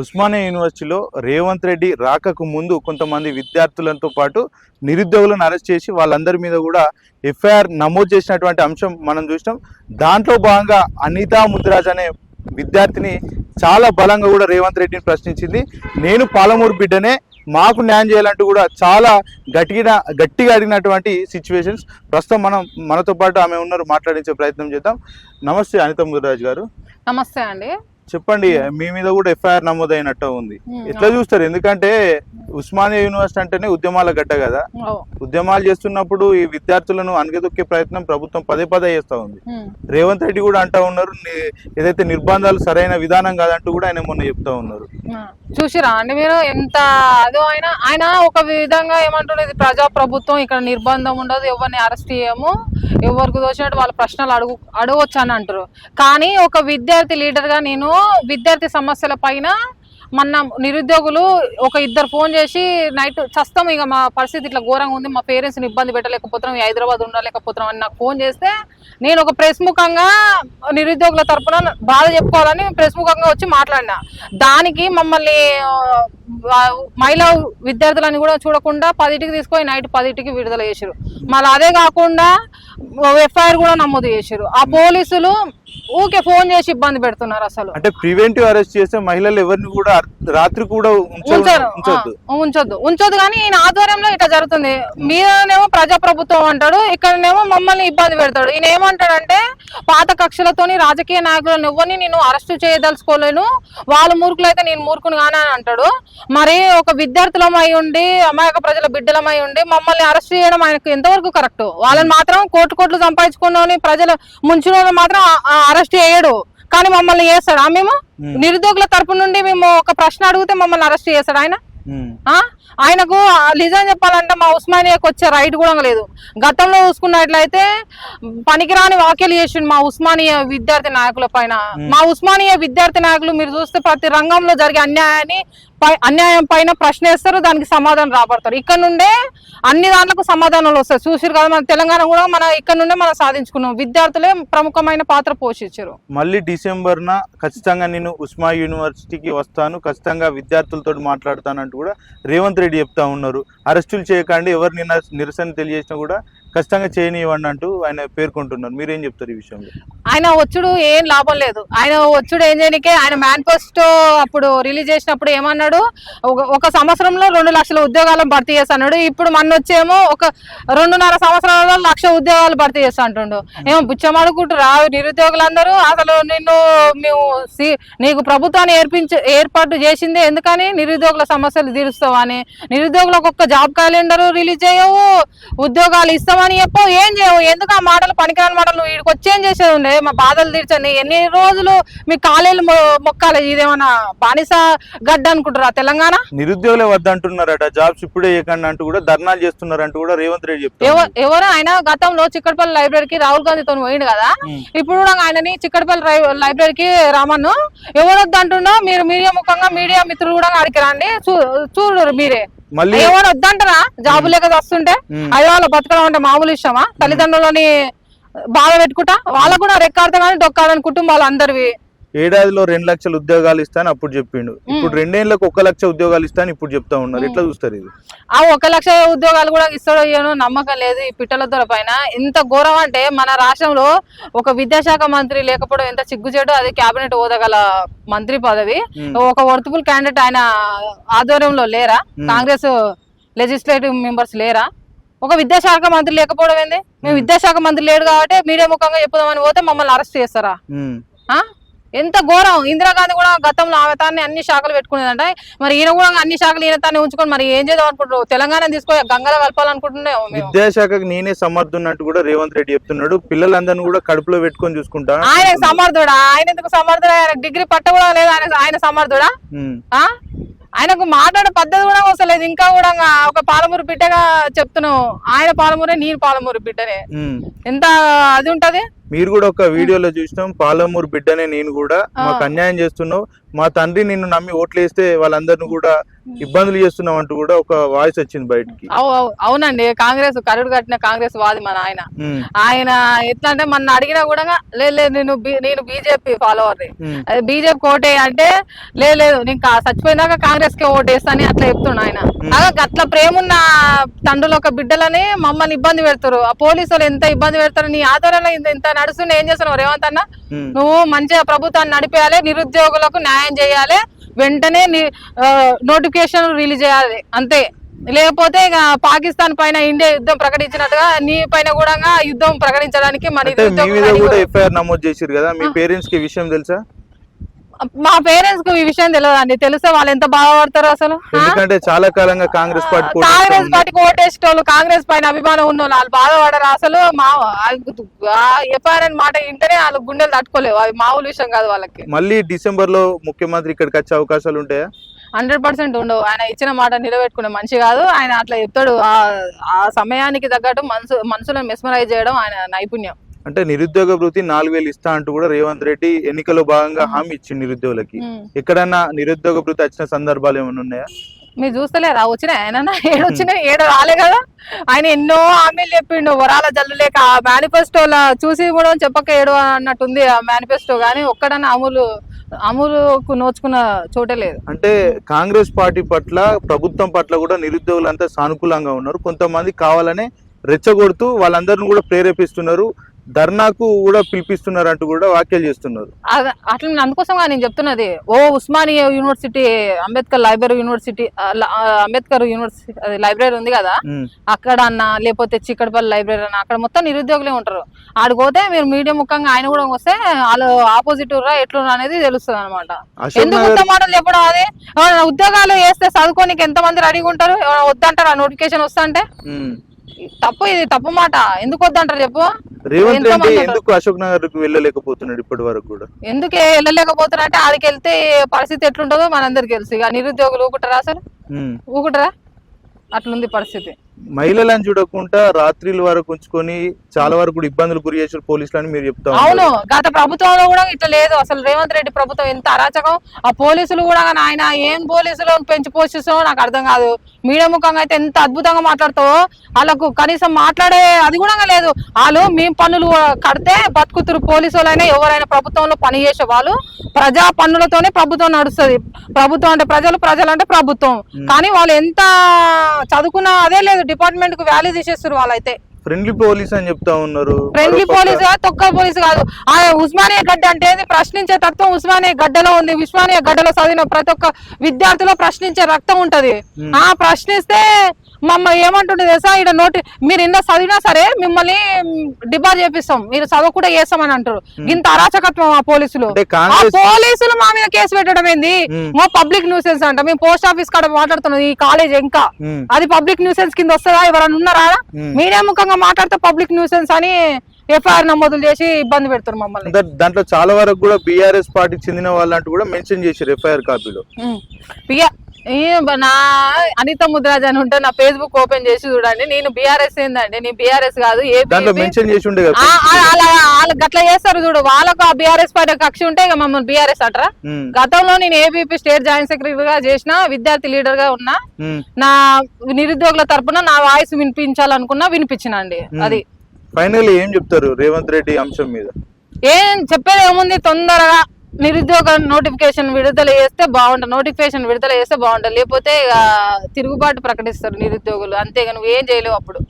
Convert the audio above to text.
ఉస్మానియా యూనివర్సిటీలో రేవంత్ రెడ్డి రాకకు ముందు కొంతమంది విద్యార్థులతో పాటు నిరుద్యోగులను అరెస్ట్ చేసి వాళ్ళందరి మీద కూడా ఎఫ్ఐఆర్ నమోదు చేసినటువంటి అంశం మనం చూసినాం. దాంట్లో భాగంగా అనితా ముద్రాజ్ అనే విద్యార్థిని చాలా బలంగా కూడా రేవంత్ రెడ్డిని ప్రశ్నించింది. నేను పాలమూరు బిడ్డనే మాకు న్యాయం చేయాలంటూ కూడా చాలా గట్టిగా గట్టిగా అడిగినటువంటి సిచ్యువేషన్స్ ప్రస్తుతం మనం మనతో పాటు ఆమె ఉన్నారు మాట్లాడించే ప్రయత్నం చేద్దాం. నమస్తే అనిత ముద్రాజ్ గారు. నమస్తే అండి. చెప్పండి మీ మీద కూడా ఎఫ్ఐఆర్ నమోదైనట్టు ఉంది. ఉమ్, ఎట్లా చూస్తారు? ఎందుకంటే ఉస్మానియా యూనివర్సిటీ అంటేనే ఉద్యమాల గడ్డ కదా. ఉద్యమాలు చేస్తున్నప్పుడు ఈ విద్యార్థులను అనగదొక్కే ప్రయత్నం ప్రభుత్వం పదే పదే చేస్తా ఉంది. ఉమ్, రేవంత్ రెడ్డి కూడా అంటా ఉన్నారు ఏదైతే నిర్బంధాలు సరైన విధానం కాదంటూ కూడా ఆయన మొన్న చెప్తా ఉన్నారు. చూసిరా అండి మీరు ఎంత అదో ఆయన ఆయన ఒక విధంగా ఏమంటారు ఇది ప్రజా ప్రభుత్వం ఇక్కడ నిర్బంధం ఉండదు ఎవరిని అరెస్ట్ చేయము ఎవరికి దోచినట్టు వాళ్ళ ప్రశ్నలు అడుగు అడగవచ్చు అని అంటారు కానీ ఒక విద్యార్థి లీడర్గా నేను విద్యార్థి సమస్యల పైన మొన్న నిరుద్యోగులు ఒక ఇద్దరు ఫోన్ చేసి నైట్ చస్తాం ఇక మా పరిస్థితి ఇట్లా ఘోరంగా ఉంది మా పేరెంట్స్ని ఇబ్బంది పెట్టలేకపోతున్నాం హైదరాబాద్ ఉండలేకపోతున్నాం అని నాకు ఫోన్ చేస్తే నేను ఒక ప్రెస్ ముఖంగా నిరుద్యోగుల తరపున బాధ చెప్పుకోవాలని ప్రెస్ ముఖంగా వచ్చి మాట్లాడినా. దానికి మమ్మల్ని మహిళా విద్యార్థులని కూడా చూడకుండా పదిటికి తీసుకొని నైట్ పదిటికి విడుదల చేశారు మళ్ళీ అదే కాకుండా ఎఫ్ఐఆర్ కూడా నమోదు చేశారు ఆ పోలీసులు ఊకే ఫోన్ చేసి ఇబ్బంది పెడుతున్నారు అసలు. అంటే ప్రివెంటివ్ అరెస్ట్ చేస్తే మహిళలు ఎవరిని కూడా రాత్రి కూడా ఉంచరు. ఉంచొద్దు. ఉంచొద్దు. ఉంచొద్దు కానీ ఈయన ఆధ్వర్యంలో ఇట్లా జరుగుతుంది. మీరేమో ప్రజాప్రభుత్వం అంటాడు ఇక్కడనేమో మమ్మల్ని ఇబ్బంది పెడతాడు. ఈయన ఏమంటాడంటే పాత కక్షలతోని రాజకీయ నాయకులను ఎవరిని నేను అరెస్ట్ చేయదలుచుకోలేను. వాళ్ళు మూర్ఖులు అయితే నేను మూర్ఖుని కానీ అని అంటాడు. మరి ఒక విద్యార్థులమై ఉండి అమాయక ప్రజల బిడ్డలమై ఉండి మమ్మల్ని అరెస్ట్ చేయడం ఆయనకు ఎంతవరకు కరెక్ట్? వాళ్ళని మాత్రం కోట్లు కోట్లు సంపాదించుకున్న ప్రజలు ముంచిన మాత్రం అరెస్ట్ చేయడు. కానీ మమ్మల్ని చేస్తాడా? మేము నిరుద్యోగుల తరపు నుండి మేము ఒక ప్రశ్న అడిగితే మమ్మల్ని అరెస్ట్ చేస్తాడు ఆయన? ఆయనకు నిజం చెప్పాలంటే మా ఉస్మానియాకి వచ్చే రైట్ కూడా లేదు. గతంలో చూసుకున్నట్లయితే పనికిరాని వ్యాఖ్యలు చేసిండు మా ఉస్మానియా విద్యార్థి నాయకుల పైన. మా ఉస్మానియా విద్యార్థి నాయకులు మీరు చూస్తే ప్రతి రంగంలో జరిగే అన్యాయాన్ని అన్యాయం పైన ప్రశ్నిస్తారు దానికి సమాధానం రాబడతారు. ఇక్కడ నుండే అన్ని దాంట్లకు సమాధానాలు వస్తాయి. చూసిరు కదా మన తెలంగాణ కూడా మన ఇక్కడ నుండే మనం సాధించుకున్నాం. విద్యార్థులే ప్రముఖమైన పాత్ర పోషించారు మళ్ళీ డిసెంబర్న ఖచ్చితంగా నేను ఉస్మా యూనివర్సిటీకి వస్తాను. ఖచ్చితంగా విద్యార్థులతో మాట్లాడతానంటూ కూడా రేవంత్ రెడ్డి చెప్తా ఉన్నారు. అరెస్టులు చేయకండి ఎవరు నిన్న నిరసన తెలియజేసినా కూడా ఖచ్చితంగా చేయనివ్వండి అంటూ ఆయన పేర్కొంటున్నారు. మీరేం చెప్తారు ఈ విషయంలో? ఆయన వచ్చుడు ఏం లాభం లేదు. ఆయన వచ్చుడు ఏం చేయనికే ఆయన మేనిఫెస్టో అప్పుడు రిలీజ్ చేసినప్పుడు ఏమన్నాడు? ఒక- సంవత్సరంలో రెండు లక్షల ఉద్యోగాలను భర్తీ చేస్తాడు ఇప్పుడు మన వచ్చేమో ఒక రెండున్నర సంవత్సరాలలో లక్ష ఉద్యోగాలు భర్తీ చేస్తా అంటుండు ఏమో బుచ్చమడుకుంటురా. నిరుద్యోగులందరూ అసలు నిన్ను మేము నీకు ప్రభుత్వాన్ని ఏర్పించి ఏర్పాటు చేసిందే ఎందుకని? నిరుద్యోగుల సమస్యలు తీరుస్తావా అని. నిరుద్యోగులకు ఒక్క జాబ్ క్యాలెండర్ రిలీజ్ చేయవు. ఉద్యోగాలు ఇస్తామని చెప్పు ఏం చేయవు. ఎందుకు ఆ మాటలు పనికిరాని మాటలు? వీడికి వచ్చి చేసేది ఉండే? మా బాధలు తీర్చండి. ఎన్ని రోజులు మీ కాలేలు మొక్కాలి? ఇదేమన్నా బానిస గడ్డ అనుకుంటారా తెలంగాణ? నిరుద్యోగులే వద్దంటున్నారట. జాబ్స్ ఇప్పుడే చేయకండి అంటూ కూడా ధర్నాలు చేస్తున్నారంటూ కూడా రేవంత్ రెడ్డి చెప్తారు ఎవ- ఎవరు? ఆయన గతంలో చిక్కడపల్లి లైబ్రరీకి రాహుల్ గాంధీతో పోయిండు కదా? ఇప్పుడు కూడా ఆయనని చిక్కడపల్లి లైబ్రరీకి రామన్ను ఎవరు వద్దంటున్నా మీరు మీడియా ముఖంగా మీడియా మిత్రులు కూడా అడిగి రండి. చూ- చూడరు మీరే. మళ్ళీ ఎవరు వద్దంటారా? జాబు లేక వస్తుంటే. అది వాళ్ళ బతకడం అంటే మామూలు ఇష్టమా తల్లిదండ్రులని బాధ పెట్టుకుంటా? వాళ్ళకు కూడా రెక్కాడతా కానీ డొక్కాడని కుటుంబాలు అందరివి. ఏడాదిలో రెండు లక్షల ఉద్యోగాలు ఇస్తాను అప్పుడు చెప్పిండు. ఇప్పుడు రెండేళ్ళకు ఒక లక్ష ఉద్యోగాలు ఇస్తాను ఇప్పుడు చెప్తా ఉన్నారు. ఎట్లా చూస్తారు ఇది? ఆ ఒక లక్ష ఉద్యోగాలు కూడా ఇస్తాడో ఇయ్యనో నమ్మకం లేదు ఈ పిట్టల దొర పైన. ఇంత ఘోరం అంటే మన రాష్ట్రంలో ఒక విద్యాశాఖ మంత్రి లేకపోవడం ఎంత సిగ్గుచేటు అది కేబినెట్ హోదగల మంత్రి పదవి. ఒక వర్తుబుల్ క్యాండిడేట్ ఆయన ఆధ్వర్యంలో లేరా. కాంగ్రెస్ లెజిస్లేటివ్ మెంబర్స్ లేరా? ఒక విద్యాశాఖ మంత్రి లేకపోవడం ఏంది? మేము. విద్యాశాఖ మంత్రి లేడు కాబట్టి మీడియా ముఖంగా చెప్పుదామని పోతే మమ్మల్ని అరెస్ట్ చేస్తారా? ఎంత ఘోరం. ఇందిరాగాంధీ కూడా గతంలో ఆమె తాన్ని అన్ని శాఖలు పెట్టుకునేదంట. మరి ఈయన కూడా అన్ని శాఖలు ఈయన తాన్ని ఉంచుకొని మరి ఏం చేద్దాం అనుకుంటున్నావు తెలంగాణ తీసుకొని గంగలో కలపాలనుకుంటున్నావు మేము. విద్యాశాఖకు నేనే సమర్థున్నట్టు కూడా రేవంత్ రెడ్డి చెప్తున్నాడు. పిల్లలందరినీ కూడా కడుపులో పెట్టుకొని చూసుకుంటా ఆయన సమర్థుడా? ఆయన ఎందుకు సమర్థుడా? ఆయన డిగ్రీ పట్ట కూడా లేదు? ఆయన ఆయన సమర్థుడా? ఆయనకు మాట్లాడే పద్ధతి కూడా వస్తలేదు ఇంకా కూడా ఒక పాలమూరు బిడ్డగా చెప్తున్నావు. ఆయన పాలమూరే నేను పాలమూరు బిడ్డనే. ఎంత అది ఉంటది? మీరు కూడా ఒక వీడియోలో చూసినాం పాలమూరు బిడ్డనే నేను కూడా. మాకు అన్యాయం చేస్తున్నావు. మా తండ్రి నిన్ను నమ్మి ఓట్లు వేస్తే వాళ్ళందరిని కూడా ఇబ్బందులు చేస్తున్నావు అంటూ కూడా ఒక వాయిస్ వచ్చింది బయటికి. అవు అవు- అవునండి. కాంగ్రెస్ కరుడు కట్టిన కాంగ్రెస్ వాది మన ఆయన ఆయన ఎట్లా అంటే మన అడిగినా కూడా లేదు నేను నేను బీజేపీ ఫాలోవర్ బీజేపీ ఓటే అంటే లేదు లేదు నేను చచ్చిపోయినాక కాంగ్రెస్కి ఓటేస్తాని అట్లా చెప్తుండు ఆయన. అట్లా ప్రేమున్న తండ్రుల ఒక బిడ్డలని మమ్మల్ని ఇబ్బంది పెడతారు. ఆ పోలీసులు ఎంత ఇబ్బంది పెడతారు నీ ఆధ్వర్యంలో ఇంత ఇంత నడుస్తుంటే ఏం చేస్తున్నావు రేవంత్ అన్న. నువ్వు మంచిగా ప్రభుత్వాన్ని నడిపేయాలి నిరుద్యోగులకు న్యాయం చేయాలి వెంటనే నోటిఫికేషన్ రిలీజ్ చేయాలి అంతే. లేకపోతే ఇక పాకిస్తాన్ పైన ఇండియా యుద్ధం ప్రకటించినట్టుగా నీ పైన కూడా యుద్ధం ప్రకటించడానికి మన మీద కూడా ఎఫ్ఐఆర్ నమోదు చేసిరు కదా మీ పేరెంట్స్కి విషయం తెలుసా? మా పేరెంట్స్కు ఈ విషయం తెలియదు అండి తెలిస్తే వాళ్ళు ఎంత బాధపడతారు అసలు? ఎందుకంటే చాలా కాలంగా కాంగ్రెస్ పార్టీ కాంగ్రెస్ ఉంది. పార్టీకి ఓటేసేటోళ్ళు కాంగ్రెస్ పైన అభిమానం ఉన్న వాళ్ళు బాధపడరు. అసలు మా ఎఫ్ఐఆర్ మాట వింటేనే వాళ్ళు గుండెలు తట్టుకోలేవు. అది మామూలు విషయం కాదు వాళ్ళకి. మళ్ళీ డిసెంబర్లో ముఖ్యమంత్రి ఇక్కడికి వచ్చే అవకాశాలు ఉంటాయా? హండ్రెడ్ పర్సెంట్ ఉండవు. ఆయన ఇచ్చిన మాట నిలబెట్టుకునే మనిషి కాదు. ఆయన అట్లా చెప్తాడు. ఆ- ఆ సమయానికి తగ్గట్టు మనసు మనసులను మెస్మరైజ్ చేయడం ఆయన నైపుణ్యం. అంటే నిరుద్యోగ వృత్తి నాలుగు వేలు ఇస్తా అంటూ కూడా రేవంత్ రెడ్డి ఎన్నికల్లో భాగంగా హామీ ఇచ్చింది నిరుద్యోగులకి. ఎక్కడన్నా నిరుద్యోగ వృత్తి వచ్చిన సందర్భాలు ఏమైనా ఉన్నాయా? మీరు చూస్తలేరా? వచ్చినాయి ఆయన ఏడు వచ్చినాయి ఏడు రాలే కదా? ఆయన ఎన్నో హామీలు చెప్పిండు. వరాల జల్లు లేక ఆ మేనిఫెస్టోలో చూసి కూడా చెప్పక ఏడు అన్నట్టుంది ఆ మేనిఫెస్టో కానీ ఒక్కడన్నా అమలు అమలుకు నోచుకున్న చోటే లేదు. అంటే కాంగ్రెస్ పార్టీ పట్ల ప్రభుత్వం పట్ల కూడా నిరుద్యోగులంతా సానుకూలంగా ఉన్నారు. కొంతమంది కావాలనే రెచ్చగొడుతూ వాళ్ళందరిని కూడా ప్రేరేపిస్తున్నారు. ధర్నాకు కూడా పిలిపిస్తున్నారు అంటూ కూడా వ్యాఖ్యలు చేస్తున్నారు. అట్లా అందుకోసం నేను చెప్తున్నది ఓ Osmania university Ambedkar library university Ambedkar university library ఉంది కదా. అక్కడ అన్న లేకపోతే చిక్కడపల్లి లైబ్రరీ అన్న అక్కడ మొత్తం నిరుద్యోగులే ఉంటారు. ఆడికి పోతే మీరు మీడియా ముఖంగా ఆయన కూడా వస్తే వాళ్ళు ఆపోజిట్ రా ఎట్లున్నా అనేది తెలుస్తుంది అనమాట ఎందుకు మాటలు చెప్పడం అది? ఉద్యోగాలు వేస్తే చదువుకోనికి ఎంత మంది రెడీగా ఉంటారు? వద్దంటారా? నోటిఫికేషన్ వస్తా అంటే. తప్పు ఇది తప్పు మాట. ఎందుకు వద్దంటారు చెప్పు? రేవంత్ రెడ్డి? ఎందుకు అశోక్ నగర్కు వెళ్ళలేకపోతున్నాడు ఇప్పటి వరకు కూడా? ఎందుకే వెళ్ళలేకపోతారంటే ఆడికి వెళ్తే పరిస్థితి ఎట్లుంటుందో మనందరికి తెలుసు. ఇక నిరుద్యోగులు ఊకుంటారా అసలు. ఊకుంటారా? అట్లుంది పరిస్థితి. మహిళలను చూడకుండా రాత్రిల వరకు ఉంచుకొని చాలా వరకు కూడా ఇబ్బందులు గురి చేసిన పోలీసులు అని మీరు చెప్తా ఉన్నారు. అవును గత ప్రభుత్వంలో కూడా ఇట్లా లేదు. అసలు రేవంత్ రెడ్డి ప్రభుత్వం ఎంత అరాచకం. ఆ పోలీసులు కూడా ఆయన ఏం పోలీసులు పెంచి పోషిస్తామో నాకు అర్థం కాదు. మీడియా ముఖంగా అయితే ఎంత అద్భుతంగా మాట్లాడుతావో వాళ్ళకు కనీసం మాట్లాడే అది కూడా లేదు. వాళ్ళు మేము పన్నులు కడితే బతుకుతురు పోలీసు వాళ్ళైనా ఎవరైనా ప్రభుత్వంలో పని చేసే వాళ్ళు ప్రజా పన్నులతోనే ప్రభుత్వం నడుస్తుంది. ప్రభుత్వం అంటే ప్రజలు ప్రజలు అంటే ప్రభుత్వం కానీ వాళ్ళు ఎంత చదువుకున్నా అదే లేదు. డిపార్ట్మెంట్కు వాల్యూ తీసేస్తారు వాళ్ళైతే. ఫ్రెండ్లీ పోలీస్ అని చెప్తా ఉన్నారు. ఫ్రెండ్లీ పోలీస్ కాదు తొక్క పోలీస్ కాదు. ఆ ఉస్మానియా గడ్డ అంటే ఏంది? ప్రశ్నించే తత్వం ఉస్మానియా గడ్డలో ఉంది. ఉస్మానియా గడ్డలో చదివిన ప్రతి ఒక్క విద్యార్థిలో ప్రశ్నించే రక్తం ఉంటది. ఆ ప్రశ్నిస్తే మమ్మ ఏమంటుండే తెలుసా? ఇక్కడ నోటి మీరు ఎన్నో చదివినా సరే మిమ్మల్ని డిబార్ చేపిస్తాం. మీరు చదవకుండా చేస్తామని అంటారు ఇంత అరాచకత్వం ఆ పోలీసులు. ఆ పోలీసులు మా మీద కేసు పెట్టడం ఏంది. మా పబ్లిక్ న్యూసెన్స్ అంట. మేము పోస్ట్ ఆఫీస్ కాడ మాట్లాడుతున్నాం ఈ కాలేజ్ ఇంకా. అది పబ్లిక్ న్యూసెన్స్ కింద వస్తుందా? ఎవరైనా ఉన్నారా. మీడియా ముఖంగా మాట్లాడితే పబ్లిక్ న్యూసెన్స్ అని ఎఫ్ఐఆర్ నమోదులు చేసి ఇబ్బంది పెడతారు మమ్మల్ని. దాంట్లో చాలా వరకు కూడా బీఆర్ఎస్ పార్టీకి చెందిన వాళ్ళంటూ కూడా మెన్షన్ చేశారు ఎఫ్ఐఆర్ కాపీలో. నా అనిత ముద్రాజ్ అని ఉంటే నా ఫేస్బుక్ ఓపెన్ చేసి చూడండి. నేను బీఆర్ఎస్ ఏందండి? నేను బీఆర్ఎస్ కాదు అలా వాళ్ళు గట్లా చేస్తారు చూడు. వాళ్ళకు ఆ బీఆర్ఎస్ పార్టీ కక్ష ఉంటే ఇక మమ్మల్ని బీఆర్ఎస్ అంటారా? గతంలో నేను ఏబీపీ స్టేట్ జాయింట్ సెక్రటరీ గా చేసిన విద్యార్థి లీడర్గా ఉన్నా. నా నిరుద్యోగుల తరపున నా వాయిస్ వినిపించాలనుకున్నా వినిపించినండి. అది. ఫైనల్ ఏం చెప్తారు రేవంత్ రెడ్డి అంశం మీద? ఏం చెప్పేది ఏముంది తొందరగా? నిరుద్యోగ నోటిఫికేషన్ విడుదల చేస్తే బాగుంటుంది. నోటిఫికేషన్ విడుదల చేస్తే బాగుంటుంది. లేకపోతే ఇక తిరుగుబాటు ప్రకటిస్తారు నిరుద్యోగులు. అంతేగా నువ్వు ఏం చేయలేవు అప్పుడు.